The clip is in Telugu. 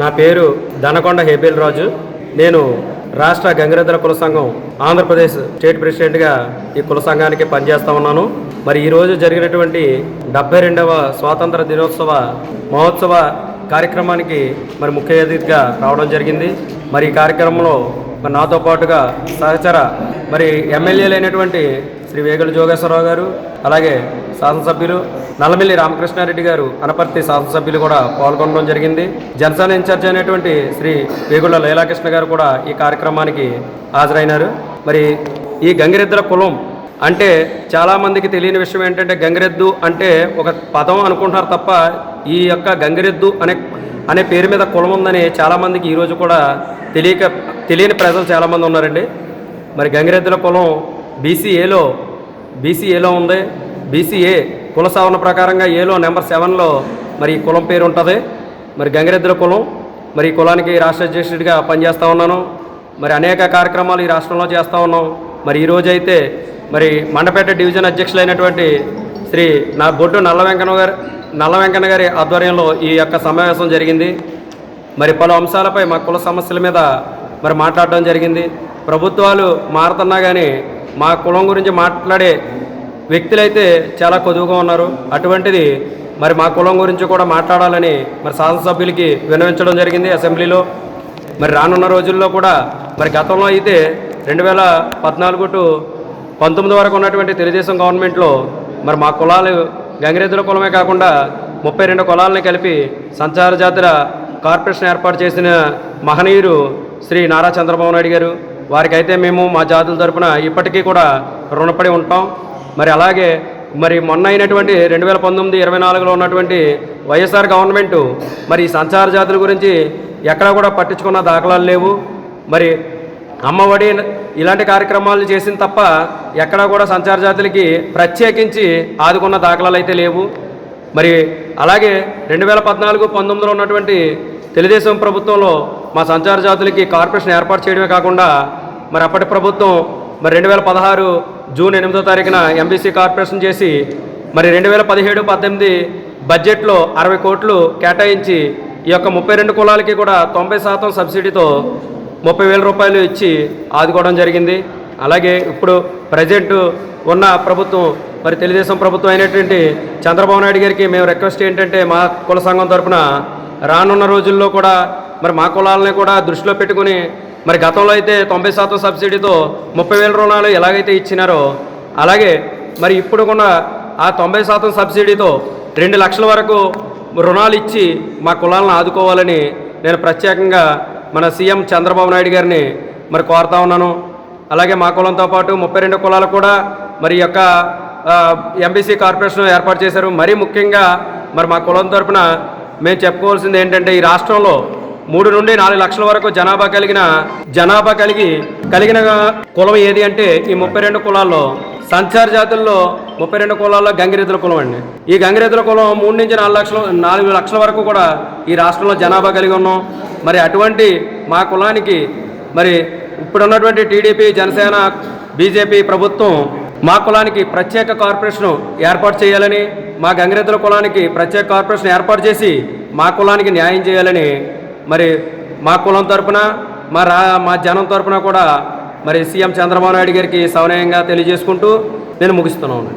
నా పేరు దనకొండ హేబేల్ రాజు. నేను రాష్ట్ర గంగిరెద్దుల కుల సంఘం ఆంధ్రప్రదేశ్ స్టేట్ ప్రెసిడెంట్గా ఈ కుల సంఘానికి పనిచేస్తూ ఉన్నాను. మరి ఈరోజు జరిగినటువంటి డెబ్బై రెండవ స్వాతంత్ర దినోత్సవ మహోత్సవ కార్యక్రమానికి మరి ముఖ్య అతిథిగా రావడం జరిగింది. మరి ఈ కార్యక్రమంలో మరి నాతో పాటుగా సహచర మరి ఎమ్మెల్యేలు అయినటువంటి శ్రీ వేగుల జోగేశ్వరరావు గారు అలాగే శాసనసభ్యులు నల్లమిల్లి రామకృష్ణారెడ్డి గారు అనపర్తి శాసనసభ్యులు కూడా పాల్గొనడం జరిగింది. జనసేన ఇన్ఛార్జ్ అయినటువంటి శ్రీ వేగుళ్ళ లీలాకృష్ణ గారు కూడా ఈ కార్యక్రమానికి హాజరైనారు. మరి ఈ గంగిరెద్దుల కులం అంటే చాలామందికి తెలియని విషయం ఏంటంటే గంగిరెద్దు అంటే ఒక పదం అనుకుంటున్నారు తప్ప ఈ యొక్క గంగిరెద్దు అనే అనే పేరు మీద కులం ఉందని చాలామందికి ఈరోజు కూడా తెలియక తెలియని ప్రజలు చాలామంది ఉన్నారండి. మరి గంగిరెద్దుల కులం బీసీఏలో బీసీఏలో ఉంది. బీసీఏ కుల సవరణ ప్రకారంగా ఏలో నెంబర్ సెవెన్లో మరి కులం పేరు ఉంటుంది. మరి గంగిరెద్దుల కులం మరి కులానికి రాష్ట్ర అధ్యక్షుడిగా పనిచేస్తూ ఉన్నాను. మరి అనేక కార్యక్రమాలు ఈ రాష్ట్రంలో చేస్తూ ఉన్నాం. మరి ఈరోజు అయితే మరి మండపేట డివిజన్ అధ్యక్షులైనటువంటి శ్రీ నా బొడ్డు నల్ల వెంకన్న గారు నల్ల వెంకన్న గారి ఆధ్వర్యంలో ఈ యొక్క సమావేశం జరిగింది. మరి పలు అంశాలపై మా కుల సమస్యల మీద మరి మాట్లాడడం జరిగింది. ప్రభుత్వాలు మారుతున్నా కానీ మా కులం గురించి మాట్లాడే వ్యక్తులైతే చాలా కొదువుగా ఉన్నారు. అటువంటిది మరి మా కులం గురించి కూడా మాట్లాడాలని మరి శాసనసభ్యులకి విన్నవించడం జరిగింది అసెంబ్లీలో. మరి రానున్న రోజుల్లో కూడా మరి గతంలో అయితే రెండు వేల పద్నాలుగు టు పంతొమ్మిది వరకు ఉన్నటువంటి తెలుగుదేశం గవర్నమెంట్లో మరి మా కులాలు గంగిరెద్దుల కులమే కాకుండా ముప్పై రెండు కులాలని కలిపి సంచార జాతర కార్పొరేషన్ ఏర్పాటు చేసిన మహనీయుడు శ్రీ నారా చంద్రబాబు నాయుడు గారు. వారికైతే మేము మా జాతుల తరపున ఇప్పటికీ కూడా రుణపడి ఉంటాం. మరి అలాగే మరి మొన్న అయినటువంటి రెండు వేల పంతొమ్మిది ఇరవై నాలుగులో ఉన్నటువంటి వైఎస్ఆర్ గవర్నమెంటు మరి సంచార జాతుల గురించి ఎక్కడా కూడా పట్టించుకున్న దాఖలాలు లేవు. మరి అమ్మఒడి ఇలాంటి కార్యక్రమాలు చేసిన తప్ప ఎక్కడా కూడా సంచార జాతులకి ప్రత్యేకించి ఆదుకున్న దాఖలాలు అయితే లేవు. మరి అలాగే రెండు వేల పద్నాలుగు పంతొమ్మిదిలో ఉన్నటువంటి తెలుగుదేశం ప్రభుత్వంలో మా సంచార జాతులకి కార్పొరేషన్ ఏర్పాటు చేయడమే కాకుండా మరి అప్పటి ప్రభుత్వం మరి రెండు వేల పదహారు జూన్ ఎనిమిదో తారీఖున ఎంబీసీ కార్పొరేషన్ చేసి మరి రెండు వేల పదిహేడు పద్దెనిమిది బడ్జెట్లో అరవై కోట్లు కేటాయించి ఈ యొక్క ముప్పై రెండు కులాలకి కూడా తొంభై శాతం సబ్సిడీతో ముప్పై వేల రూపాయలు ఇచ్చి ఆదుకోవడం జరిగింది. అలాగే ఇప్పుడు ప్రజెంట్ ఉన్న ప్రభుత్వం మరి తెలుగుదేశం ప్రభుత్వం అయినటువంటి చంద్రబాబు నాయుడు గారికి మేము రిక్వెస్ట్ ఏంటంటే మా కుల సంఘం తరపున రానున్న రోజుల్లో కూడా మరి మా కులాలని కూడా దృష్టిలో పెట్టుకుని మరి గతంలో అయితే తొంభై శాతం సబ్సిడీతో ముప్పై వేల రుణాలు ఎలాగైతే ఇచ్చినారో అలాగే మరి ఇప్పుడు కూడా ఆ తొంభై శాతం సబ్సిడీతో రెండు లక్షల వరకు రుణాలు ఇచ్చి మా కులాలను ఆదుకోవాలని నేను ప్రత్యేకంగా మన సీఎం చంద్రబాబు నాయుడు గారిని మరి కోరుతా ఉన్నాను. అలాగే మా కులంతో పాటు ముప్పై రెండు కులాలు కూడా మరి యొక్క ఎంబీసీ కార్పొరేషన్ ఏర్పాటు చేశారు. మరీ ముఖ్యంగా మరి మా కులం తరపున మేము చెప్పుకోవాల్సింది ఏంటంటే ఈ రాష్ట్రంలో మూడు నుండి నాలుగు లక్షల వరకు జనాభా కలిగిన జనాభా కలిగి కలిగిన కులం ఏది అంటే ఈ ముప్పై రెండు కులాల్లో సంచార జాతుల్లో ముప్పై రెండు కులాల్లో గంగిరెద్దుల కులం అండి. ఈ గంగిరెద్దుల కులం మూడు నుంచి నాలుగు లక్షల నాలుగు లక్షల వరకు కూడా ఈ రాష్ట్రంలో జనాభా కలిగి ఉన్నాం. మరి అటువంటి మా కులానికి మరి ఇప్పుడున్నటువంటి టీడీపీ జనసేన బీజేపీ ప్రభుత్వం మా కులానికి ప్రత్యేక కార్పొరేషన్ ఏర్పాటు చేయాలని మా గంగిరెద్దుల కులానికి ప్రత్యేక కార్పొరేషన్ ఏర్పాటు చేసి మా కులానికి న్యాయం చేయాలని మరి మా కులం తరపున మా రా మా జనం తరపున కూడా మరి సీఎం చంద్రబాబు నాయుడు గారికి సవినయంగా తెలియజేసుకుంటూ నేను ముగిస్తున్నాను.